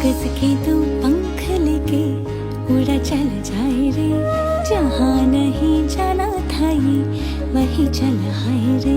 कागज़ के तू पंख लेके उड़ा चल जाए रे। जहाँ नहीं जाना था ये, वही चल आए रे।